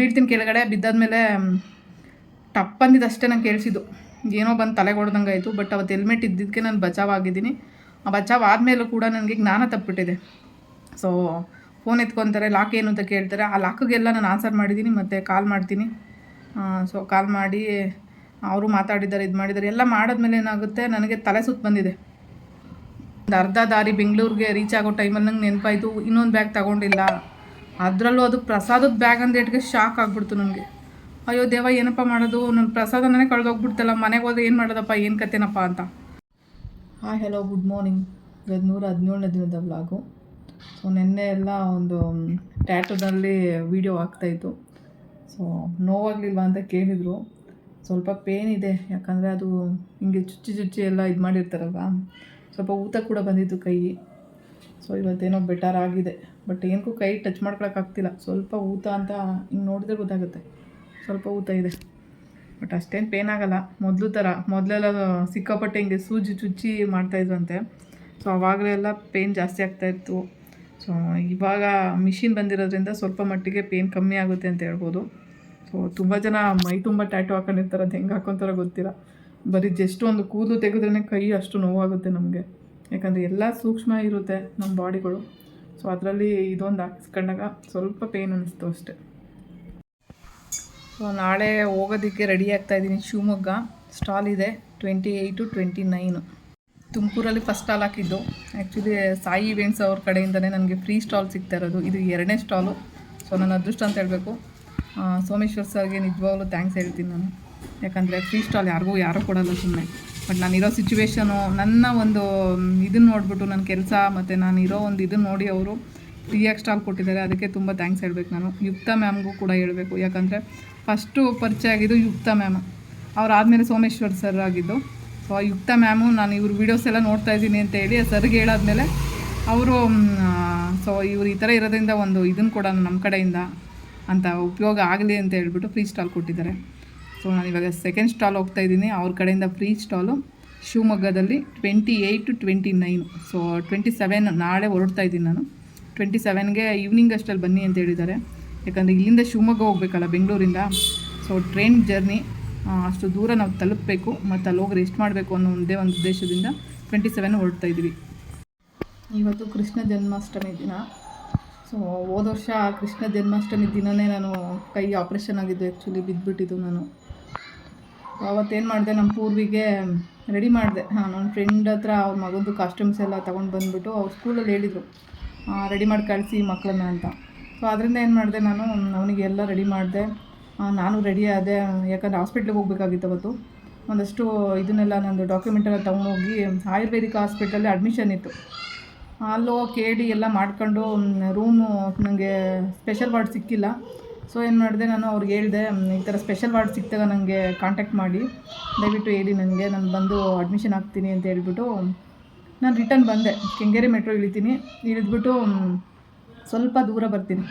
ಬೀಳ್ತೀನಿ ಕೆಳಗಡೆ, ಬಿದ್ದಾದ್ಮೇಲೆ ಟಪ್ ಬಂದಿದ್ದು ಅಷ್ಟೇ ನಂಗೆ ಕೇಳಿಸಿದ್ದು. ಏನೋ ಬಂದು ತಲೆಗೆ ಹೊಡೆದಂಗೆ ಆಯಿತು, ಬಟ್ ಅವತ್ತು ಹೆಲ್ಮೆಟ್ ಇದ್ದಿದ್ದಕ್ಕೆ ನಾನು ಬಚಾವ್ ಆಗಿದ್ದೀನಿ ಆ ಬಚಾವ್ ಆದಮೇಲೂ ಕೂಡ ನನಗೆ ಜ್ಞಾನ ತಪ್ಪಿಬಿಟ್ಟಿದೆ. ಸೊ ಫೋನ್ ಎತ್ಕೊತಾರೆ ಲಾಕ್ ಏನು ಅಂತ ಕೇಳ್ತಾರೆ. ಆ ಲಾಕ್ಗೆಲ್ಲ ನಾನು ಆನ್ಸರ್ ಮಾಡಿದ್ದೀನಿ ಮತ್ತು ಕಾಲ್ ಮಾಡ್ತೀನಿ. ಸೊ ಕಾಲ್ ಮಾಡಿ, ಅವರು ಮಾತಾಡಿದ್ದಾರೆ, ಇದು ಮಾಡಿದ್ದಾರೆ, ಎಲ್ಲ ಮಾಡಿದ್ಮೇಲೆ ಏನಾಗುತ್ತೆ, ನನಗೆ ತಲೆ ಸುತ್ತ ಬಂದಿದೆ. ಒಂದು ಅರ್ಧ ದಾರಿ ಬೆಂಗಳೂರಿಗೆ ರೀಚ್ ಆಗೋ ಟೈಮಲ್ಲಿ ನಂಗೆ ನೆನಪಾಯಿತು, ಇನ್ನೊಂದು ಬ್ಯಾಗ್ ತಗೊಂಡಿಲ್ಲ. ಅದರಲ್ಲೂ ಅದು ಪ್ರಸಾದದ ಬ್ಯಾಗ್ ಅಂತ ಇಟ್ಗೆ ಶಾಕ್ ಆಗಿಬಿಡ್ತು ನನಗೆ ಅಯ್ಯೋ ದೇವ, ಏನಪ್ಪ ಮಾಡೋದು? ನನ್ನ ಪ್ರಸಾದನೇ ಕಳೆದೋಗ್ಬಿಡ್ತಲ್ಲ, ಮನೆಗೆ ಹೋದ್ರೆ ಏನು ಮಾಡೋದಪ್ಪ, ಏನು ಕತೆನಪ್ಪ ಅಂತ. ಹಾಯ್ ಹೆಲೋ ಗುಡ್ ಮಾರ್ನಿಂಗ್ ಇವತ್ತು ನೂರ ಹದಿನೇಳನೇ ದಿನದ ವ್ಲಾಗು ಸೊ ನಿನ್ನೆ ಎಲ್ಲ ಒಂದು ಟ್ಯಾಟೋದಲ್ಲಿ ವೀಡಿಯೋ ಆಗ್ತಾಯಿತ್ತು ಸೊ ನೋವಾಗಲಿಲ್ವಾ ಅಂತ ಕೇಳಿದರು. ಸ್ವಲ್ಪ ಪೇನ್ ಇದೆ, ಯಾಕಂದರೆ ಅದು ಹಿಂಗೆ ಚುಚ್ಚಿ ಚುಚ್ಚಿ ಎಲ್ಲ ಇದು ಮಾಡಿರ್ತಾರಲ್ವ? ಸ್ವಲ್ಪ ಊತ ಕೂಡ ಬಂದಿತ್ತು ಕೈ ಸೊ ಇವತ್ತೇನೋ ಬೆಟರ್ ಆಗಿದೆ. ಬಟ್ ಏನಕ್ಕೂ ಕೈ ಟಚ್ ಮಾಡ್ಕೊಳಕ್ಕಾಗ್ತಿಲ್ಲ ಸ್ವಲ್ಪ ಊತ ಅಂತ ಹಿಂಗೆ ನೋಡಿದ್ರೆ ಗೊತ್ತಾಗುತ್ತೆ. ಸ್ವಲ್ಪ ಊತ ಇದೆ. ಬಟ್ ಅಷ್ಟೇನು ಪೇನ್ ಆಗಲ್ಲ. ಮೊದಲು ಥರ ಮೊದಲೆಲ್ಲ ಸಿಕ್ಕಾಪಟ್ಟೆ ಹಿಂಗೆ ಸೂಜಿ ಚುಚ್ಚಿ ಮಾಡ್ತಾಯಿದ್ರಂತೆ ಸೊ ಅವಾಗಲೆಲ್ಲ ಪೇನ್ ಜಾಸ್ತಿ ಆಗ್ತಾಯಿತ್ತು ಸೊ ಇವಾಗ ಮಿಷಿನ್ ಬಂದಿರೋದ್ರಿಂದ ಸ್ವಲ್ಪ ಮಟ್ಟಿಗೆ ಪೇನ್ ಕಮ್ಮಿ ಆಗುತ್ತೆ ಅಂತ ಹೇಳ್ಬೋದು. ಸೊ ತುಂಬ ಜನ ಮೈ ತುಂಬ ಟ್ಯಾಟು ಹಾಕೊಂಡಿರ್ತಾರೆ ಅದು ಹೆಂಗೆ ಹಾಕೊತಾರೋ ಗೊತ್ತಿಲ್ಲ. ಬರೀ ಜಸ್ಟ್ ಒಂದು ಕೂದಲು ತೆಗೆದ್ರೇ ಕೈ ಅಷ್ಟು ನೋವಾಗುತ್ತೆ ನಮಗೆ. ಯಾಕಂದರೆ ಎಲ್ಲ ಸೂಕ್ಷ್ಮ ಇರುತ್ತೆ ನಮ್ಮ ಬಾಡಿಗಳು. ಸೊ ಅದರಲ್ಲಿ ಇದೊಂದು ಹಾಕಿಸ್ಕೊಂಡಾಗ ಸ್ವಲ್ಪ ಪೇನ್ ಅನ್ನಿಸ್ತು ಅಷ್ಟೆ. ಸೊ ನಾಳೆ ಹೋಗೋದಕ್ಕೆ ರೆಡಿ ಆಗ್ತಾ ಇದ್ದೀನಿ. ಶಿವಮೊಗ್ಗ ಸ್ಟಾಲ್ ಇದೆ ಟ್ವೆಂಟಿ ಏಯ್ಟು ಟ್ವೆಂಟಿ ನೈನು ತುಮಕೂರಲ್ಲಿ ಫಸ್ಟ್ ಸ್ಟಾಲ್ ಹಾಕಿದ್ದು. ಆ್ಯಕ್ಚುಲಿ ಸಾಯಿ ಇವೆಂಟ್ಸ್ ಅವ್ರ ಕಡೆಯಿಂದನೇ ನನಗೆ ಫ್ರೀ ಸ್ಟಾಲ್ ಸಿಗ್ತಾ ಇರೋದು. ಇದು ಎರಡನೇ ಸ್ಟಾಲು ಸೊ ನನ್ನ ಅದೃಷ್ಟ ಅಂತ ಹೇಳಬೇಕು. ಸೋಮೇಶ್ವರ್ ಸರ್ಗೆ ನಿಜವಾಗ್ಲೂ ಥ್ಯಾಂಕ್ಸ್ ಹೇಳ್ತೀನಿ ನಾನು. ಯಾಕಂದರೆ ಫ್ರೀ ಸ್ಟಾಲ್ ಯಾರಿಗೂ ಯಾರೂ ಕೊಡಲ್ಲ ಸುಮ್ಮನೆ ಬಟ್ ನಾನಿರೋ ಸಿಚುವೇಶನು ನನ್ನ ಒಂದು ಇದನ್ನು ನೋಡಿಬಿಟ್ಟು ನನ್ನ ಕೆಲಸ ಮತ್ತು ನಾನು ಇರೋ ಒಂದು ಇದನ್ನು ನೋಡಿ ಅವರು ಫ್ರೀಯಾಗಿ ಸ್ಟಾಲ್ ಕೊಟ್ಟಿದ್ದಾರೆ ಅದಕ್ಕೆ ತುಂಬ ಥ್ಯಾಂಕ್ಸ್ ಹೇಳಬೇಕು ನಾನು. ಯುಕ್ತ ಮ್ಯಾಮ್ಗೂ ಕೂಡ ಹೇಳಬೇಕು. ಯಾಕಂದರೆ ಫಸ್ಟು ಪರಿಚಯ ಆಗಿದ್ದು ಯುಕ್ತ ಮ್ಯಾಮ್ ಅವರಾದಮೇಲೆ ಸೋಮೇಶ್ವರ್ ಸರ್ ಆಗಿದ್ದು. ಸೊ ಆ ಯುಕ್ತ ಮ್ಯಾಮು ನಾನು ಇವ್ರ ವೀಡಿಯೋಸ್ ಎಲ್ಲ ನೋಡ್ತಾ ಇದ್ದೀನಿ ಅಂತ ಹೇಳಿ ಸರ್ಗೆ ಹೇಳಾದ್ಮೇಲೆ ಅವರು ಸೊ ಇವ್ರು ಈ ಥರ ಇರೋದ್ರಿಂದ ಒಂದು ಇದನ್ನು ಕೂಡ ನಮ್ಮ ಕಡೆಯಿಂದ ಅಂತ ಉಪಯೋಗ ಆಗಲಿ ಅಂತ ಹೇಳ್ಬಿಟ್ಟು ಫ್ರೀ ಸ್ಟಾಲ್ ಕೊಟ್ಟಿದ್ದಾರೆ. ಸೊ ನಾನು ಇವಾಗ ಸೆಕೆಂಡ್ ಸ್ಟಾಲ್ ಹೋಗ್ತಾ ಇದ್ದೀನಿ. ಅವ್ರ ಕಡೆಯಿಂದ ಫ್ರೀ ಸ್ಟಾಲು ಶಿವಮೊಗ್ಗದಲ್ಲಿ twenty eight to twenty nine so twenty seven ನಾಳೆ ಹೊರಡ್ತಾ ಇದ್ದೀನಿ ನಾನು. ಟ್ವೆಂಟಿ ಸೆವೆನ್ಗೆ ಈವ್ನಿಂಗ್ ಅಷ್ಟಲ್ಲಿ ಬನ್ನಿ ಅಂತ ಹೇಳಿದ್ದಾರೆ. ಯಾಕಂದರೆ ಇಲ್ಲಿಂದ ಶಿವಮೊಗ್ಗ ಹೋಗಬೇಕಲ್ಲ, ಬೆಂಗಳೂರಿಂದ. ಸೊ ಟ್ರೈನ್ ಜರ್ನಿ ಅಷ್ಟು ದೂರ ನಾವು ತಲುಪಬೇಕು, ಮತ್ತು ಅಲ್ಲಿ ಹೋಗಿ ರೆಸ್ಟ್ ಮಾಡಬೇಕು ಅನ್ನೋ ಒಂದೇ ಒಂದು ಉದ್ದೇಶದಿಂದ ಟ್ವೆಂಟಿ ಸೆವೆನ್ ಹೊರಡ್ತಾ ಇದ್ದೀವಿ. ಇವತ್ತು ಕೃಷ್ಣ ಜನ್ಮಾಷ್ಟಮಿ ದಿನ. ಸೊ ಹೋದ ವರ್ಷ ಕೃಷ್ಣ ಜನ್ಮಾಷ್ಟಮಿ ದಿನವೇ ನಾನು ಕೈ ಆಪ್ರೇಷನ್ ಆಗಿದ್ದು ಆ್ಯಕ್ಚುಲಿ ಬಿದ್ದುಬಿಟ್ಟಿದ್ದು ನಾನು. ಅವತ್ತೇನು ಮಾಡಿದೆ ನಮ್ಮ ಪೂರ್ವಿಗೆ ರೆಡಿ ಮಾಡಿದೆ. ಹಾಂ ನನ್ನ ಫ್ರೆಂಡ್ ಹತ್ರ ಅವ್ರ ಮಗಂದು ಕಾಸ್ಟ್ಯೂಮ್ಸ್ ಎಲ್ಲ ತೊಗೊಂಡು ಬಂದುಬಿಟ್ಟು ಅವ್ರು ಸ್ಕೂಲಲ್ಲಿ ಹೇಳಿದರು ರೆಡಿ ಮಾಡಿ ಕಳಿಸಿ ಮಕ್ಕಳನ್ನ ಅಂತ. ಸೊ ಅದರಿಂದ ಏನು ಮಾಡಿದೆ ನಾನು, ಅವನಿಗೆ ಎಲ್ಲ ರೆಡಿ ಮಾಡಿದೆ. ನಾನು ರೆಡಿ ಆದೆ. ಯಾಕಂದರೆ ಹಾಸ್ಪಿಟ್ಲಿಗೆ ಹೋಗ್ಬೇಕಾಗಿತ್ತು ಅವತ್ತು. ಒಂದಷ್ಟು ಇದನ್ನೆಲ್ಲ ನಂದು ಡಾಕ್ಯುಮೆಂಟ್ ಎಲ್ಲ ತೊಗೊಂಡೋಗಿ ಆಯುರ್ವೇದಿಕ್ ಹಾಸ್ಪಿಟಲಲ್ಲಿ ಅಡ್ಮಿಷನ್ ಇತ್ತು. ಅಲ್ಲೋ, ಕೇಳಿ ಎಲ್ಲ ಮಾಡ್ಕೊಂಡು ರೂಮು ನನಗೆ ಸ್ಪೆಷಲ್ ವಾರ್ಡ್ ಸಿಕ್ಕಿಲ್ಲ. ಸೊ ಏನು ಮಾಡಿದೆ, ನಾನು ಅವ್ರಿಗೆ ಹೇಳಿದೆ ಈ ಥರ ಸ್ಪೆಷಲ್ ವಾರ್ಡ್ ಸಿಕ್ಕಿದಾಗ ನನಗೆ ಕಾಂಟ್ಯಾಕ್ಟ್ ಮಾಡಿ. ದಯವಿಟ್ಟು ಹೇಳಿ ನನಗೆ ನಾನು ಬಂದು ಅಡ್ಮಿಷನ್ ಆಗ್ತೀನಿ ಅಂತ ಹೇಳ್ಬಿಟ್ಟು, ನಾನು ರಿಟರ್ನ್ ಬಂದೆ. ಕೆಂಗೇರಿ ಮೆಟ್ರೋ ಇಳಿತೀನಿ. ಇಳಿದ್ಬಿಟ್ಟು ಸ್ವಲ್ಪ ದೂರ ಬರ್ತೀನಿ.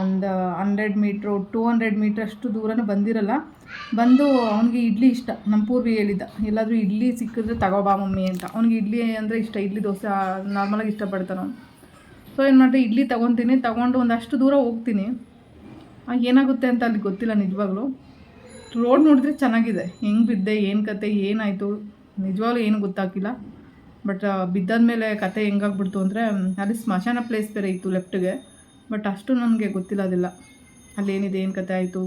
ಒಂದು hundred metre two hundred metre ಅಷ್ಟು ದೂರನೂ ಬಂದಿರಲ್ಲ. ಬಂದು ಅವನಿಗೆ ಇಡ್ಲಿ ಇಷ್ಟ. ನಮ್ಮ ಪೂರ್ವಿ ಹೇಳಿದ್ದ, ಎಲ್ಲಾದರೂ ಇಡ್ಲಿ ಸಿಕ್ಕಿದ್ರೆ ತಗೋಬಾ ಮಮ್ಮಿ ಅಂತ. ಅವ್ನಿಗೆ ಇಡ್ಲಿ ಅಂದರೆ ಇಷ್ಟ, ಇಡ್ಲಿ ದೋಸೆ ನಾರ್ಮಲಾಗಿ ಇಷ್ಟಪಡ್ತಾನೆ ಅವನು. ಸೊ ಏನು ಮಾಡಿದೆ, ಇಡ್ಲಿ ತೊಗೊತೀನಿ. ತೊಗೊಂಡು ಒಂದಷ್ಟು ದೂರ ಹೋಗ್ತೀನಿ. ಏನಾಗುತ್ತೆ ಅಂತ ಅಲ್ಲಿ ಗೊತ್ತಿಲ್ಲ ನಿಜವಾಗ್ಲೂ. ರೋಡ್ ನೋಡಿದ್ರೆ ಚೆನ್ನಾಗಿದೆ. ಹೆಂಗೆ ಬಿದ್ದೆ, ಏನು ಕತೆ, ಏನಾಯಿತು, ನಿಜವಾಗ್ಲೂ ಏನು ಗೊತ್ತಾಗಿಲ್ಲ ಬಟ್ ಬಿದ್ದಾದ್ಮೇಲೆ ಕತೆ ಹೆಂಗಾಗ್ಬಿಡ್ತು ಅಂದರೆ ಅಲ್ಲಿ ಸ್ಮಶಾನ ಪ್ಲೇಸ್ ಬೇರೆ ಇತ್ತು ಲೆಫ್ಟ್ಗೆ ಬಟ್ ಅಷ್ಟು ನನಗೆ ಗೊತ್ತಿಲ್ಲ ಅದೆಲ್ಲ. ಅಲ್ಲಿ ಏನಿದೆ, ಏನು ಕತೆ ಆಯಿತು,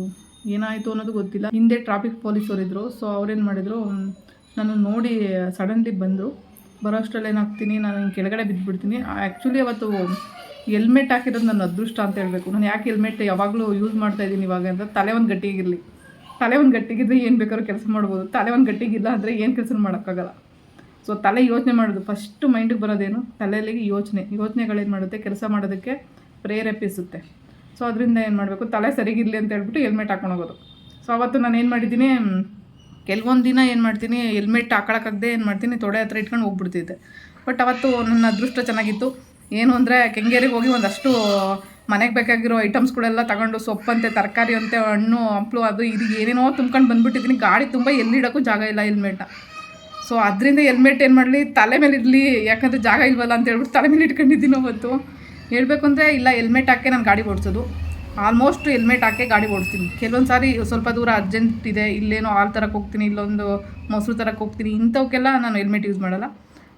ಏನಾಯಿತು ಅನ್ನೋದು ಗೊತ್ತಿಲ್ಲ. ಹಿಂದೆ ಟ್ರಾಫಿಕ್ ಪೊಲೀಸರು ಇದ್ದರು ಸೊ ಅವ್ರೇನು ಮಾಡಿದರು ನಾನು ನೋಡಿ ಸಡನ್ಲಿ ಬಂದರು. ಬರೋ ಅಷ್ಟರಲ್ಲಿ ಏನಾಗ್ತೀನಿ ನಾನು ಕೆಳಗಡೆ ಬಿದ್ದುಬಿಡ್ತೀನಿ ಆ್ಯಕ್ಚುಲಿ ಅವತ್ತು ಹೆಲ್ಮೆಟ್ ಹಾಕಿರೋದು ನನ್ನ ಅದೃಷ್ಟ ಅಂತ ಹೇಳಬೇಕು. ನಾನು ಯಾಕೆ ಹೆಲ್ಮೆಟ್ ಯಾವಾಗಲೂ ಯೂಸ್ ಮಾಡ್ತಾ ಇದ್ದೀನಿ ಇವಾಗ ಅಂದರೆ ತಲೆ ಒಂದು ಗಟ್ಟಿಗಿರಲಿ. ತಲೆ ಒಂದು ಗಟ್ಟಿಗಿದ್ರೆ ಏನು ಬೇಕಾದ್ರೂ ಕೆಲಸ ಮಾಡ್ಬೋದು. ತಲೆ ಒಂದು ಗಟ್ಟಿಗಿಲ್ಲ ಅಂದರೆ ಏನು ಕೆಲಸ ಮಾಡೋಕ್ಕಾಗಲ್ಲ. ಸೊ ತಲೆ ಯೋಚನೆ ಮಾಡೋದು. ಫಸ್ಟು ಮೈಂಡಿಗೆ ಬರೋದೇನು? ತಲೆಯಲ್ಲಿ ಯೋಚನೆ. ಯೋಚನೆಗಳೇನು ಮಾಡುತ್ತೆ? ಕೆಲಸ ಮಾಡೋದಕ್ಕೆ ಪ್ರೇರೇಪಿಸುತ್ತೆ. ಸೊ ಅದರಿಂದ ಏನು ಮಾಡಬೇಕು? ತಲೆ ಸರಿಗಿರಲಿ ಅಂತ ಹೇಳ್ಬಿಟ್ಟು ಹೆಲ್ಮೆಟ್ ಹಾಕ್ಕೊಂಡೋಗೋದು ಸೊ ಅವತ್ತು ನಾನು ಏನು ಮಾಡಿದ್ದೀನಿ? ಕೆಲವೊಂದು ದಿನ ಏನು ಮಾಡ್ತೀನಿ? ಹೆಲ್ಮೆಟ್ ಹಾಕೊಳಕ್ಕಾಗದೆ ಏನು ಮಾಡ್ತೀನಿ? ತೊಡೆ ಹತ್ರ ಇಟ್ಕೊಂಡು ಹೋಗ್ಬಿಡ್ತಿದ್ದೆ. ಬಟ್ ಅವತ್ತು ನನ್ನ ಅದೃಷ್ಟ ಚೆನ್ನಾಗಿತ್ತು. ಏನು ಅಂದರೆ ಕೆಂಗೇರಿಗೆ ಹೋಗಿ ಒಂದಷ್ಟು ಮನೆಗೆ ಬೇಕಾಗಿರೋ ಐಟಮ್ಸ್ಗಳೆಲ್ಲ ತಗೊಂಡು ಸೊಪ್ಪಂತೆ ತರಕಾರಿ ಅಂತೆ ಹಣ್ಣು, ಹಂಪ್ಲು ಅದು ಇದು ಏನೇನೋ ತುಂಬ್ಕೊಂಡು ಬಂದುಬಿಟ್ಟಿದ್ದೀನಿ ಗಾಡಿ ತುಂಬ ಎಲ್ಲಿಡೋಕ್ಕೂ ಜಾಗ ಇಲ್ಲ ಹೆಲ್ಮೆಟ್ನ ಸೊ ಅದರಿಂದ ಹೆಲ್ಮೆಟ್ ಏನು ಮಾಡಲಿ? ತಲೆ ಮೇಲೆ ಇರಲಿ ಯಾಕಂದರೆ ಜಾಗ ಇಲ್ವಲ್ಲ ಅಂತ ಹೇಳ್ಬಿಟ್ಟು ತಲೆ ಮೇಲೆ ಇಟ್ಕೊಂಡಿದ್ದೀನಿ ಅವತ್ತು. ಹೇಳಬೇಕು ಅಂದರೆ ಇಲ್ಲ, ಹೆಲ್ಮೆಟ್ ಹಾಕಿ ನಾನು ಗಾಡಿ ಓಡಿಸೋದು. ಆಲ್ಮೋಸ್ಟ್ ಹೆಲ್ಮೆಟ್ ಹಾಕಿ ಗಾಡಿ ಓಡಿಸ್ತೀನಿ. ಕೆಲವೊಂದು ಸಾರಿ ಸ್ವಲ್ಪ ದೂರ ಅರ್ಜೆಂಟ್ ಇದೆ, ಇಲ್ಲೇನೋ ಹಾಲು ತರಕ್ಕೆ ಹೋಗ್ತೀನಿ, ಇಲ್ಲೊಂದು ಮೊಸರು ತರಕ್ಕೆ ಹೋಗ್ತೀನಿ, ಇಂಥವಕ್ಕೆಲ್ಲ ನಾನು ಹೆಲ್ಮೆಟ್ ಯೂಸ್ ಮಾಡಲ್ಲ.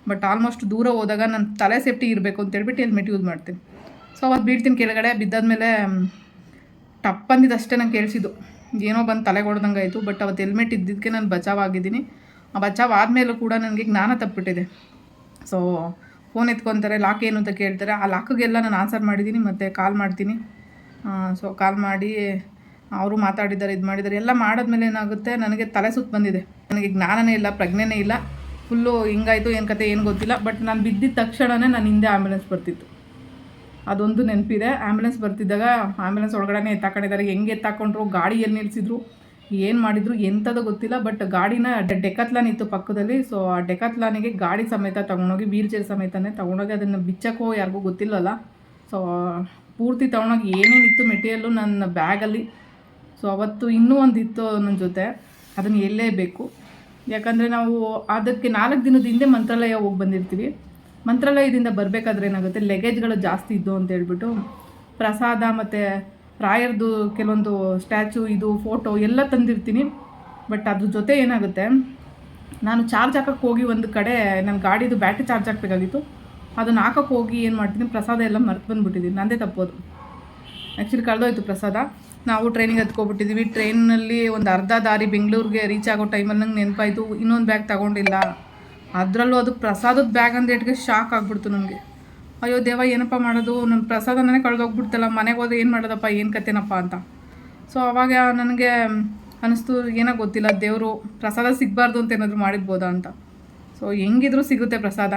ಬಟ್ ಆಲ್ಮೋಸ್ಟ್ ದೂರ ಹೋದಾಗ ನನ್ನ ತಲೆ ಸೇಫ್ಟಿ ಇರಬೇಕು ಅಂತ ಹೇಳ್ಬಿಟ್ಟು ಹೆಲ್ಮೆಟ್ ಯೂಸ್ ಮಾಡ್ತೀನಿ. ಸೊ ಅವತ್ತು ಬೀಳ್ತೀನಿ ಕೆಳಗಡೆ, ಬಿದ್ದಾದ್ಮೇಲೆ ಟಪ್ ಅಂದಿದ್ದು ಅಷ್ಟೇ ನಂಗೆ ಕೇಳಿಸಿದ್ದು. ಏನೋ ಬಂದು ತಲೆ ಹೊಡೆದಂಗೆ ಆಯಿತು ಬಟ್ ಅವತ್ತು ಹೆಲ್ಮೆಟ್ ಇದ್ದಿದ್ದಕ್ಕೆ ನಾನು ಬಚಾವ್ ಆಗಿದ್ದೀನಿ. ಆ ಬಚಾವ್ ಆದಮೇಲೂ ಕೂಡ ನನಗೆ ಜ್ಞಾನ ತಪ್ಪಿಬಿಟ್ಟಿದೆ. ಸೊ ಫೋನ್ ಎತ್ಕೊತಾರೆ ಲಾಕ್ ಏನು ಅಂತ ಕೇಳ್ತಾರೆ. ಆ ಲಾಕ್ಗೆಲ್ಲ ನಾನು ಆನ್ಸರ್ ಮಾಡಿದ್ದೀನಿ ಮತ್ತು ಕಾಲ್ ಮಾಡ್ತೀನಿ. ಸೊ ಕಾಲ್ ಮಾಡಿ, ಅವರು ಮಾತಾಡಿದ್ದಾರೆ, ಇದು ಮಾಡಿದ್ದಾರೆ, ಎಲ್ಲ ಮಾಡಿದ್ಮೇಲೆ ಏನಾಗುತ್ತೆ, ನನಗೆ ತಲೆ ಸುತ್ತ ಬಂದಿದೆ. ನನಗೆ ಜ್ಞಾನನೇ ಇಲ್ಲ, ಪ್ರಜ್ಞೆನೇ ಇಲ್ಲ. ಫುಲ್ಲು ಹಿಂಗಾಯಿತು ಏನು ಕತೆ ಏನು ಗೊತ್ತಿಲ್ಲ ಬಟ್ ನಾನು ಬಿದ್ದಿದ್ದ ತಕ್ಷಣವೇ ನಾನು ಹಿಂದೆ ಆ್ಯಂಬುಲೆನ್ಸ್ ಬರ್ತಿತ್ತು. ಅದೊಂದು ನೆನಪಿದೆ. ಆ್ಯಂಬುಲೆನ್ಸ್ ಬರ್ತಿದ್ದಾಗ ಆ್ಯಂಬುಲೆನ್ಸ್ ಒಳಗಡೆ ಎತ್ತಾಕೊಂಡಿದ್ದಾರೆ. ಹೆಂಗೆ ಎತ್ತಾಕೊಂಡ್ರು, ಗಾಡಿ ಎಲ್ಲಿ ನಿಲ್ಲಿಸಿದ್ರು ಏನು ಮಾಡಿದ್ರು ಎಂಥದ್ದು ಗೊತ್ತಿಲ್ಲ ಬಟ್ ಗಾಡಿನ ಡೆಕತ್ಲಾನ್ ಇತ್ತು ಪಕ್ಕದಲ್ಲಿ. ಸೊ ಆ ಡೆಕತ್ಲಾನಿಗೆ ಗಾಡಿ ಸಮೇತ ತೊಗೊಂಡೋಗಿ ವೀಲ್ ಚೇರ್ ಸಮೇತನೇ ತೊಗೊಂಡೋಗಿ ಅದನ್ನು ಬಿಚ್ಚಕ್ಕೋ ಯಾರಿಗೂ ಗೊತ್ತಿಲ್ಲಲ್ಲ. ಸೊ ಪೂರ್ತಿ ತೊಗೊಂಡೋಗಿ ಏನೇನಿತ್ತು ಮೆಟೀರಿಯಲ್ಲು ನನ್ನ ಬ್ಯಾಗಲ್ಲಿ ಸೊ ಅವತ್ತು ಇನ್ನೂ ಒಂದು ಇತ್ತು ನನ್ನ ಜೊತೆ. ಅದನ್ನು ಎಲ್ಲೇ ಬೇಕು. ಯಾಕಂದರೆ ನಾವು ಅದಕ್ಕೆ ನಾಲ್ಕು ದಿನದ ಹಿಂದೆ ಮಂತ್ರಾಲಯ ಹೋಗಿ ಬಂದಿರ್ತೀವಿ. ಮಂತ್ರಾಲಯದಿಂದ ಬರಬೇಕಾದ್ರೆ ಏನಾಗುತ್ತೆ? ಲಗೇಜ್ಗಳು ಜಾಸ್ತಿ ಇದ್ದು ಅಂತ ಹೇಳ್ಬಿಟ್ಟು ಪ್ರಸಾದ ಮತ್ತು ರಾಯರ್ದು ಕೆಲವೊಂದು ಸ್ಟ್ಯಾಚು, ಇದು, ಫೋಟೋ ಎಲ್ಲ ತಂದಿರ್ತೀನಿ. ಬಟ್ ಅದ್ರ ಜೊತೆ ಏನಾಗುತ್ತೆ? ನಾನು ಚಾರ್ಜ್ ಹಾಕಕ್ಕೆ ಹೋಗಿ ಒಂದು ಕಡೆ ನನ್ನ ಗಾಡಿದು ಬ್ಯಾಟ್ರಿ ಚಾರ್ಜ್ ಹಾಕಬೇಕಾಗಿತ್ತು. ಅದನ್ನು ಹಾಕಕ್ಕೆ ಹೋಗಿ ಏನು ಮಾಡ್ತೀನಿ? ಪ್ರಸಾದ ಎಲ್ಲ ಮರ್ತು ಬಂದುಬಿಟ್ಟಿದ್ದೀನಿ ನಂದೇ ತಪ್ಪೋದು ಆ್ಯಕ್ಚುಲಿ ಕಳೆದೋಯ್ತು ಪ್ರಸಾದ. ನಾವು ಟ್ರೈನಿಗೆ ಹತ್ಕೊಬಿಟ್ಟಿದ್ವಿ. ಟ್ರೈನಲ್ಲಿ ಒಂದು ಅರ್ಧ ದಾರಿ ಬೆಂಗಳೂರಿಗೆ ರೀಚ್ ಆಗೋ ಟೈಮಲ್ಲಿ ನಂಗೆ ನೆನಪಾಯಿತು, ಇನ್ನೊಂದು ಬ್ಯಾಗ್ ತಗೊಂಡಿಲ್ಲ. ಅದರಲ್ಲೂ ಅದು ಪ್ರಸಾದದ ಬ್ಯಾಗ್ ಅಂದೇಟ್ಗೆ ಶಾಕ್ ಆಗಿಬಿಡ್ತು ನನಗೆ ಅಯ್ಯೋ ದೇವ, ಏನಪ್ಪ ಮಾಡೋದು? ನನ್ನ ಪ್ರಸಾದನೇ ಕಳೆದೋಗ್ಬಿಡ್ತಲ್ಲ, ಮನೆಗೆ ಹೋದ್ರೆ ಏನು ಮಾಡೋದಪ್ಪ, ಏನು ಕತೆನಪ್ಪ ಅಂತ. ಸೊ ಅವಾಗ ನನಗೆ ಅನ್ನಿಸ್ತು ಏನೋ ಗೊತ್ತಿಲ್ಲ, ದೇವರು ಪ್ರಸಾದ ಸಿಗಬಾರ್ದು ಅಂತ ಏನಾದರೂ ಮಾಡಿರ್ಬೋದಾ ಅಂತ. ಸೊ ಹೆಂಗಿದ್ರೂ ಸಿಗುತ್ತೆ ಪ್ರಸಾದ.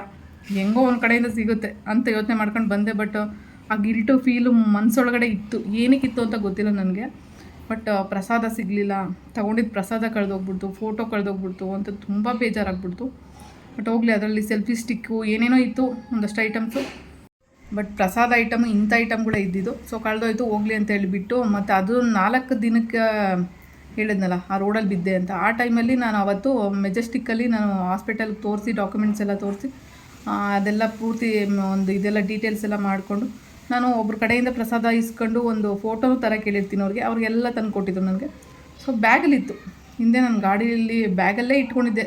ಹೆಂಗೋ ಒಂದು ಕಡೆಯಿಂದ ಸಿಗುತ್ತೆ ಅಂತ ಯೋಚನೆ ಮಾಡ್ಕೊಂಡು ಬಂದೆ ಬಟ್ ಆ ಗಿಲ್ಟು ಫೀಲು ಮನಸ್ಸೊಳಗಡೆ ಇತ್ತು. ಏನಕ್ಕಿತ್ತು ಅಂತ ಗೊತ್ತಿಲ್ಲ ನನಗೆ. ಬಟ್ ಪ್ರಸಾದ ಸಿಗಲಿಲ್ಲ. ತಗೊಂಡಿದ್ದ ಪ್ರಸಾದ ಕಳೆದೋಗ್ಬಿಡ್ತು ಫೋಟೋ ಕಳೆದೋಗ್ಬಿಡ್ತು, ಅಂತ ತುಂಬ ಬೇಜಾರಾಗ್ಬಿಡ್ತು. ಬಟ್ ಹೋಗಲಿ, ಅದರಲ್ಲಿ ಸೆಲ್ಫಿ ಸ್ಟಿಕ್ಕು ಏನೇನೋ ಇತ್ತು, ಒಂದಷ್ಟು ಐಟಮ್ಸು ಬಟ್ ಪ್ರಸಾದ ಐಟಮ್ ಇಂಥ ಐಟಮ್ಗಳೇ ಇದ್ದಿದ್ದು. ಸೊ ಕಳೆದೋಯ್ತು, ಹೋಗ್ಲಿ ಅಂತ ಹೇಳಿಬಿಟ್ಟು, ಮತ್ತು ಅದು ನಾಲ್ಕು ದಿನಕ್ಕೆ ಹೇಳಿದ್ನಲ್ಲ, ಆ ರೋಡಲ್ಲಿ ಬಿದ್ದೆ ಅಂತ. ಆ ಟೈಮಲ್ಲಿ ನಾನು ಅವತ್ತು ಮೆಜೆಸ್ಟಿಕ್ಕಲ್ಲಿ ನಾನು ಹಾಸ್ಪಿಟಲ್ಗೆ ತೋರಿಸಿ ಡಾಕ್ಯುಮೆಂಟ್ಸ್ ಎಲ್ಲ ತೋರಿಸಿ ಅದೆಲ್ಲ ಪೂರ್ತಿ ಒಂದು ಇದೆಲ್ಲ ಡೀಟೇಲ್ಸ್ ಎಲ್ಲ ಮಾಡಿಕೊಂಡು ನಾನು ಒಬ್ರ ಕಡೆಯಿಂದ ಪ್ರಸಾದ ಇಸ್ಕೊಂಡು ಒಂದು ಫೋಟೋನು ಥರ ಕೇಳಿರ್ತೀನಿ ಅವ್ರಿಗೆ. ಅವ್ರಿಗೆಲ್ಲ ತಂದು ಕೊಟ್ಟಿದ್ರು ನನಗೆ. ಸೊ ಬ್ಯಾಗಲ್ಲಿತ್ತು ಹಿಂದೆ ನನ್ನ ಗಾಡಿಯಲ್ಲಿ ಬ್ಯಾಗಲ್ಲೇ ಇಟ್ಕೊಂಡಿದ್ದೆ.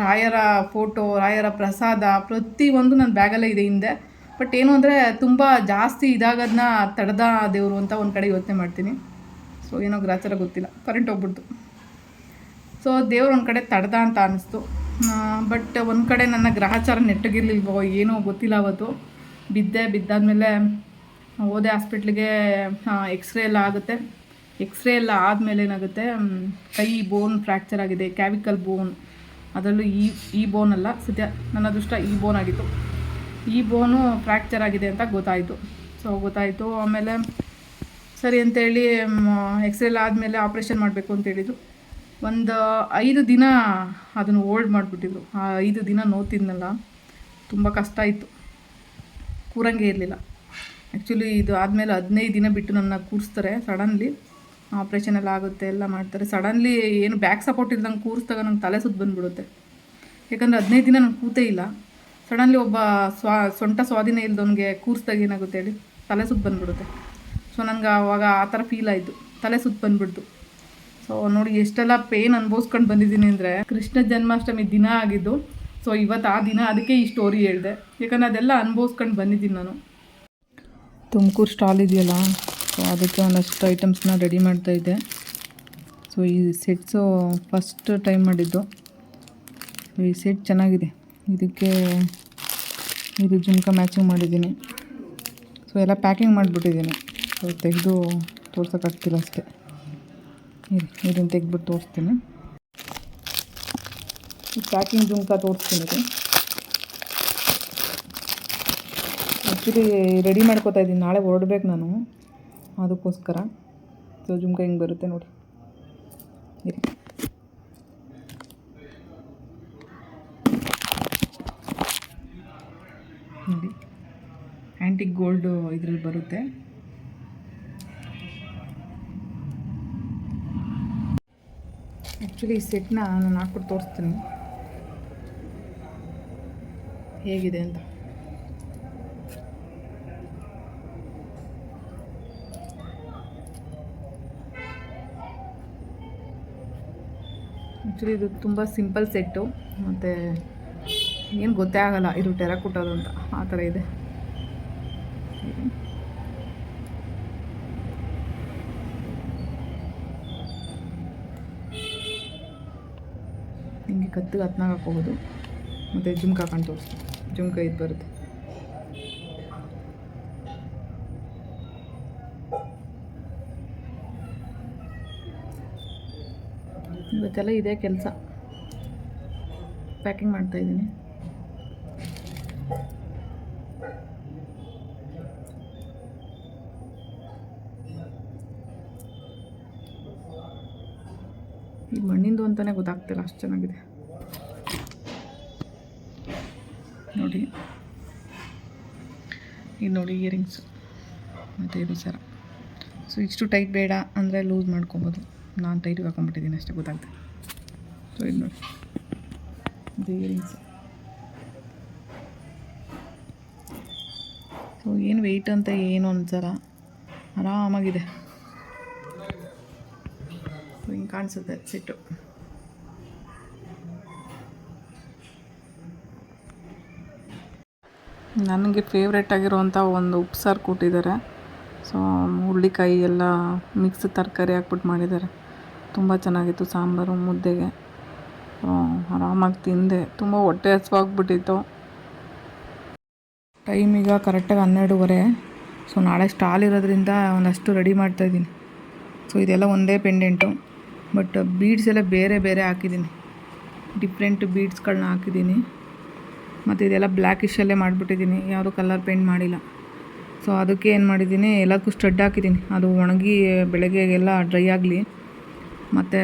ರಾಯರ ಫೋಟೋ ರಾಯರ ಪ್ರಸಾದ ಪ್ರತಿಯೊಂದು ನನ್ನ ಬ್ಯಾಗಲ್ಲೇ ಇದೆ ಹಿಂದೆ. ಬಟ್ ಏನು ಅಂದರೆ ತುಂಬ ಜಾಸ್ತಿ ಇದಾಗೋದನ್ನ ತಡೆದ ದೇವರು ಅಂತ ಒಂದು ಕಡೆ ಯೋಚನೆ ಮಾಡ್ತೀನಿ. ಸೊ ಏನೋ ಗ್ರಾಚಾರ ಗೊತ್ತಿಲ್ಲ. ಕರೆಂಟ್ ಹೋಗ್ಬಿಡ್ತು. ಸೊ ದೇವ್ರು ಒಂದು ಕಡೆ ತಡೆದ ಅಂತ ಅನ್ನಿಸ್ತು ಬಟ್ ಒಂದು ಕಡೆ ನನ್ನ ಗ್ರಹಚಾರ ನೆಟ್ಟಗಿರ್ಲಿಲ್ವೋ ಏನೋ ಗೊತ್ತಿಲ್ಲ ಅವತ್ತು. ಬಿದ್ದೆ, ಬಿದ್ದಾದಮೇಲೆ ಹೋದೆ ಹಾಸ್ಪಿಟ್ಲಿಗೆ ಎಕ್ಸ್ರೇ ಎಲ್ಲ ಆಗುತ್ತೆ. ಎಕ್ಸ್ರೇ ಎಲ್ಲ ಆದಮೇಲೆ ಏನಾಗುತ್ತೆ ಕೈ ಬೋನ್ ಫ್ರ್ಯಾಕ್ಚರ್ ಆಗಿದೆ ಕ್ಯಾವಿಕಲ್ ಬೋನ್ ಅದರಲ್ಲೂ ಈ ಈ ಬೋನ್ ಅಲ್ಲ, ಸದ್ಯ ನನ್ನ ಅದೃಷ್ಟ ಈ ಬೋನ್ ಆಗಿತ್ತು. ಈ ಬೋನು ಫ್ರ್ಯಾಕ್ಚರ್ ಆಗಿದೆ ಅಂತ ಗೊತ್ತಾಯಿತು. ಸೊ ಗೊತ್ತಾಯಿತು, ಆಮೇಲೆ ಸರಿ ಅಂತೇಳಿ ಎಕ್ಸ್ರೇ ಎಲ್ಲ ಆದಮೇಲೆ ಆಪ್ರೇಷನ್ ಮಾಡಬೇಕು ಅಂತ ಹೇಳಿದ್ರು. ಒಂದು ಐದು ದಿನ ಅದನ್ನು ಹೋಲ್ಡ್ ಮಾಡಿಬಿಟ್ಟಿದ್ರು. ಆ ಐದು ದಿನ ನೋತಿದ್ನಲ್ಲ, ತುಂಬ ಕಷ್ಟ ಇತ್ತು. ಕೂರಂಗೆ ಇರಲಿಲ್ಲ. ಆ್ಯಕ್ಚುಲಿ ಇದು ಆದಮೇಲೆ ಹದಿನೈದು ದಿನ ಬಿಟ್ಟು ನನ್ನ ಕೂರಿಸ್ತಾರೆ. ಸಡನ್ಲಿ ಆಪ್ರೇಷನ್ ಎಲ್ಲ ಆಗುತ್ತೆ, ಎಲ್ಲ ಮಾಡ್ತಾರೆ. ಸಡನ್ಲಿ ಏನು ಬ್ಯಾಕ್ ಸಪೋರ್ಟ್ ಇಲ್ದಂಗೆ ಕೂರಿಸ್ದಾಗ ನಂಗೆ ತಲೆ ಸುತ್ತು ಬಂದ್ಬಿಡುತ್ತೆ. ಯಾಕಂದರೆ ಹದಿನೈದು ದಿನ ನಾನು ಕೂತೇ ಇಲ್ಲ. ಸಡನ್ಲಿ ಒಬ್ಬ ಸ್ವಾ, ಸೊಂಟ ಸ್ವಾಧೀನ ಇಲ್ದವನಿಗೆ ಕೂರಿಸ್ದಾಗ ಏನಾಗುತ್ತೆ ಹೇಳಿ, ತಲೆ ಸುತ್ತು ಬಂದ್ಬಿಡುತ್ತೆ. ಸೊ ನನಗೆ ಆವಾಗ ಆ ಥರ ಫೀಲ್ ಆಯಿತು. ತಲೆ ಸುತ್ತು ಬಂದ್ಬಿಡ್ತು. ಸೊ ನೋಡಿ ಎಷ್ಟೆಲ್ಲ ಪೇನ್ ಅನುಭವಿಸ್ಕೊಂಡು ಬಂದಿದ್ದೀನಿ ಅಂದರೆ, ಕೃಷ್ಣ ಜನ್ಮಾಷ್ಟಮಿ ದಿನ ಆಗಿದ್ದು. ಸೊ ಇವತ್ತು ಆ ದಿನ ಅದಕ್ಕೆ ಈ ಸ್ಟೋರಿ ಹೇಳಿದೆ. ಯಾಕಂದರೆ ಅದೆಲ್ಲ ಅನುಭವಿಸ್ಕೊಂಡು ಬಂದಿದ್ದೀನಿ ನಾನು. ತುಮಕೂರು ಸ್ಟಾಲ್ ಇದೆಯಲ್ಲ ಸೊ ಅದಕ್ಕೆ ಒಂದಷ್ಟು ಐಟಮ್ಸ್ನ ರೆಡಿ ಮಾಡ್ತಾ ಇದ್ದೆ. ಸೊ ಈ ಸೆಟ್ಸು ಫಸ್ಟ್ ಟೈಮ್ ಮಾಡಿದ್ದು. ಈ ಸೆಟ್ ಚೆನ್ನಾಗಿದೆ. ಇದಕ್ಕೆ ಇದು ಜುಮ್ಕ ಮ್ಯಾಚಿಂಗ್ ಮಾಡಿದ್ದೀನಿ. ಸೊ ಎಲ್ಲ ಪ್ಯಾಕಿಂಗ್ ಮಾಡಿಬಿಟ್ಟಿದ್ದೀನಿ. ಸೊ ತೆಗೆದು ತೋರ್ಸೋಕ್ಕಾಗ್ತಿಲ್ಲ ಅಷ್ಟೇ. ಇದನ್ನು ತೆಗೆದ್ಬಿಟ್ಟು ತೋರಿಸ್ತೀನಿ. ಪ್ಯಾಕಿಂಗ್ ಜುಮ್ಕ ತೋರಿಸ್ತೀನಿ. ಆ್ಯಕ್ಚುಲಿ ರೆಡಿ ಮಾಡ್ಕೋತಾ ಇದ್ದೀನಿ. ನಾಳೆ ಹೊರಡ್ಬೇಕು ನಾನು. ಅದಕ್ಕೋಸ್ಕರ. ಸೊ, ಜುಮ್ಕ ಹಿಂಗೆ ಬರುತ್ತೆ ನೋಡಿ. ಇರಿ. ನೋಡಿ. ಆ್ಯಂಟಿಕ್ ಗೋಲ್ಡು ಇದರಲ್ಲಿ ಬರುತ್ತೆ. ಆ್ಯಕ್ಚುಲಿ ಈ ಸೆಟ್ನ ನಾನು ಹಾಕ್ಬಿಟ್ಟು ತೋರಿಸ್ತೀನಿ. ಹೇಗಿದೆ ಅಂತ. ಆ್ಯಕ್ಚುಲಿ ಇದು ತುಂಬ ಸಿಂಪಲ್ ಸೆಟ್ಟು ಮತ್ತು ಏನು ಗೊತ್ತೇ ಆಗಲ್ಲ ಇದು ಟೆರಕುಟ್ಟೋದು ಅಂತ ಆ ಥರ ಇದೆ. ನಿಮಗೆ ಕತ್ತಿಗೆ ಹತ್ನಾಗ ಹಾಕೋಬೋದು ಮತ್ತು ಜುಮ್ಕ ಹಾಕೊಂಡು ತೋರಿಸ್ತೀನಿ ಜುಮ್ಕ ಇದು ಬರುತ್ತೆ. ಇವತ್ತೆಲ್ಲ ಇದೇ ಕೆಲಸ. ಪ್ಯಾಕಿಂಗ್ ಮಾಡ್ತಾ ಇದ್ದೀನಿ. ಈ ಮಣ್ಣಿಂದು ಅಂತಲೇ ಗೊತ್ತಾಗ್ತಿಲ್ಲ, ಅಷ್ಟು ಚೆನ್ನಾಗಿದೆ. ನೋಡಿ. ಇದು ನೋಡಿ ಇಯರಿಂಗ್ಸು ಮತ್ತು ಇದು ಸರ. ಸೊ ಇಷ್ಟು ಟೈಟ್ ಬೇಡ ಅಂದರೆ ಲೂಸ್ ಮಾಡ್ಕೊಬೋದು. ನಾನು ಟೈಟಿಗೆ ಹಾಕೊಂಡ್ಬಿಟ್ಟಿದ್ದೀನಿ ಅಷ್ಟೇ ಗೊತ್ತಾಗ್ತದೆ ಸೊ ಇದು ನೋಡಿ. ಇದು ಇಯರಿಂಗ್ಸ್ ಸೊ ಏನು ವೆಯ್ಟ್ ಅಂತ ಏನು ಅನ್ಸಲ್ಲ. ಆರಾಮಾಗಿದೆ. ಹಿಂಗೆ ಕಾಣಿಸುತ್ತೆ ಸಿಟ್ಟು ನನಗೆ ಫೇವ್ರೆಟ್ ಆಗಿರುವಂಥ ಒಂದು ಉಪ್ಸಾರು ಕೊಟ್ಟಿದ್ದಾರೆ ಸೊ ಹುರುಳಿಕಾಯಿ ಎಲ್ಲ ಮಿಕ್ಸ್ ತರಕಾರಿ ಹಾಕ್ಬಿಟ್ಟು ಮಾಡಿದ್ದಾರೆ. ತುಂಬ ಚೆನ್ನಾಗಿತ್ತು ಸಾಂಬಾರು, ಮುದ್ದೆಗೆ. ಆರಾಮಾಗಿ ತಿಂದೆ. ತುಂಬ ಹೊಟ್ಟೆ ಹಸ್ವಾಗ್ಬಿಟ್ಟಿತ್ತು. ಟೈಮ್ ಈಗ ಕರೆಕ್ಟಾಗಿ ಹನ್ನೆರಡುವರೆ. ಸೊ, ನಾಳೆ ಸ್ಟಾಲ್ ಇರೋದ್ರಿಂದ ಒಂದಷ್ಟು ರೆಡಿ ಮಾಡ್ತಾಯಿದ್ದೀನಿ ಸೊ, ಇದೆಲ್ಲ ಒಂದೇ ಪೆಂಡೆಂಟು. ಬಟ್ ಬೀಡ್ಸ್ ಎಲ್ಲ ಬೇರೆ ಬೇರೆ ಹಾಕಿದ್ದೀನಿ. ಡಿಫ್ರೆಂಟ್ ಬೀಡ್ಸ್ಗಳನ್ನ ಹಾಕಿದ್ದೀನಿ. ಮತ್ತು ಇದೆಲ್ಲ ಬ್ಲ್ಯಾಕಿಶಲ್ಲೇ ಮಾಡಿಬಿಟ್ಟಿದ್ದೀನಿ. ಯಾವುದೂ ಕಲರ್ ಪೇಂಟ್ ಮಾಡಿಲ್ಲ. ಸೊ, ಅದಕ್ಕೆ ಏನು ಮಾಡಿದ್ದೀನಿ ಎಲ್ಲದಕ್ಕೂ ಸ್ಟಡ್ ಹಾಕಿದ್ದೀನಿ. ಅದು ಒಣಗಿ ಬೆಳಗ್ಗೆಗೆಲ್ಲ ಡ್ರೈ ಆಗಲಿ. ಮತ್ತು,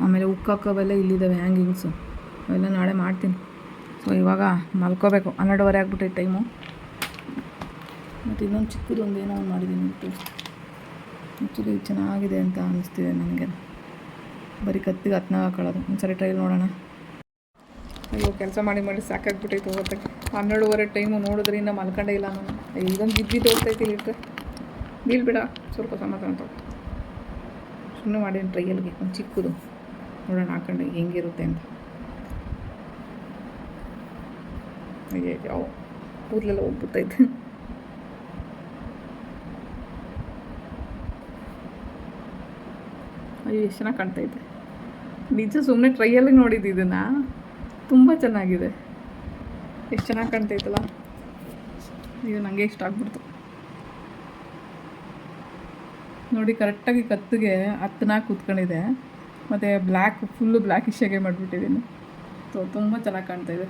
ಆಮೇಲೆ ಉಕ್ಕಾಕವೆಲ್ಲ ಇಲ್ಲಿದ್ದಾವೆ ಹ್ಯಾಂಗಿಂಗ್ಸು. ಅವೆಲ್ಲ ನಾಳೆ ಮಾಡ್ತೀನಿ. ಸೊ ಇವಾಗ ಮಲ್ಕೋಬೇಕು. ಹನ್ನೆರಡುವರೆ ಆಗ್ಬಿಟ್ಟೈತೆ ಟೈಮು. ಮತ್ತು ಇನ್ನೊಂದು ಚಿಕ್ಕದೊಂದು ಏನೋ ಒಂದು ಮಾಡಿದ್ದೀನಿ ಆ್ಯಕ್ಚುಲಿ ಚೆನ್ನಾಗಿದೆ ಅಂತ ಅನ್ನಿಸ್ತಿದೆ ನನಗೆ. ಬರೀ ಕತ್ತಿಗೆ ಹತ್ನ ಹಾಕೊಳ್ಳೋದು. ಒಂದ್ಸರಿ ಟ್ರೈಲ್ ನೋಡೋಣ. ಅಯ್ಯೋ, ಕೆಲಸ ಮಾಡಿ ಮಾಡಿ ಸಾಕಾಗ್ಬಿಟ್ಟೈತೆ ಹೋಗೋದಕ್ಕೆ. ಹನ್ನೆರಡುವರೆ ಟೈಮು ನೋಡಿದ್ರೆ ಇನ್ನೂ ಮಲ್ಕೊಂಡೇ ಇಲ್ಲ ನಾನು. ಇದೊಂದು ಬಿದ್ದಿದ್ದು ಹೋಗ್ತೈತಿ ಇಲ್ಲಿ ಬೀಳ್ಬೇಡ ಸ್ವಲ್ಪ ಸಮಾಧಾನ ತಗೋ. ಸುಮ್ಮನೆ ಮಾಡೀನಿ ಟ್ರೈಯಲ್ಗೆ ಒಂದು ಚಿಕ್ಕದು. ನೋಡೋಣ ಹಾಕೊಂಡು ಹೆಂಗಿರುತ್ತೆ ಅಂತ. ಅಯ್ಯೋ ಯಾವ ಕೂದಲೆಲ್ಲ ಹೋಗ್ಬಿಟ್ಟೈತೆ ಅಯ್ಯೋ, ಎಷ್ಟು ಚೆನ್ನಾಗಿ ಕಾಣ್ತೈತೆ. ನಿಜ ಸುಮ್ಮನೆ ಟ್ರೈಯಲ್ಲಿ ನೋಡಿದ್ದು ಇದನ್ನು? ತುಂಬ ಚೆನ್ನಾಗಿದೆ. ಎಷ್ಟು ಚೆನ್ನಾಗಿ ಕಾಣ್ತೈತಲ್ಲ? ಇದು ನನಗೆ ಇಷ್ಟ ಆಗ್ಬಿಡ್ತು. ನೋಡಿ ಕರೆಕ್ಟಾಗಿ ಕತ್ತಿಗೆ ಹತ್ತನ ಕೂತ್ಕೊಂಡಿದೆ. ಮತ್ತು ಬ್ಲ್ಯಾಕ್ ಫುಲ್ಲು ಬ್ಲ್ಯಾಕಿಶಾಗೆ ಮಾಡಿಬಿಟ್ಟಿದ್ದೀನಿ ಸೊ ತುಂಬ ಚೆನ್ನಾಗಿ ಕಾಣ್ತಾ ಇದೆ.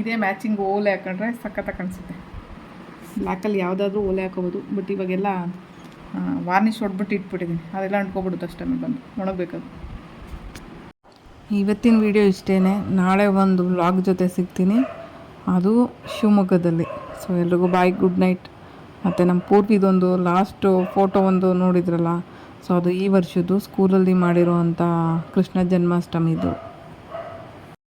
ಇದೇ ಮ್ಯಾಚಿಂಗ್ ಓಲೆ ಹಾಕೊಂಡ್ರೆ ಸಖತ್ತಾಗಿ ಕಾಣಿಸುತ್ತೆ. ಬ್ಲ್ಯಾಕಲ್ಲಿ ಯಾವುದಾದ್ರೂ ಓಲೆ ಹಾಕೋಬೋದು. ಬಟ್ ಇವಾಗೆಲ್ಲ ವಾರ್ನಿಷ್ ಹೊಡ್ಬಿಟ್ಟು ಇಟ್ಬಿಟ್ಟಿದ್ದೀನಿ ಅದೆಲ್ಲ ಅಂಟ್ಕೊಬಿಡುತ್ತೆ ಅಷ್ಟೇ ಬಂದು. ಒಣಗಬೇಕದು ಇವತ್ತಿನ ವಿಡಿಯೋ ಇಷ್ಟೇ ನಾಳೆ ಒಂದು ವ್ಲಾಗ್ ಜೊತೆ ಸಿಗ್ತೀನಿ. ಅದು ಶಿವಮೊಗ್ಗದಲ್ಲಿ. ಸೊ ಎಲ್ರಿಗೂ ಬಾಯ್ ಗುಡ್ ನೈಟ್ ಮತ್ತು ನಮ್ಮ ಪೂರ್ವಿದೊಂದು ಲಾಸ್ಟು ಫೋಟೋ ಒಂದು ನೋಡಿದ್ರಲ್ಲ ಸೊ ಅದು ಈ ವರ್ಷದ್ದು ಸ್ಕೂಲಲ್ಲಿ ಮಾಡಿರೋವಂಥ ಕೃಷ್ಣ ಜನ್ಮಾಷ್ಟಮಿದು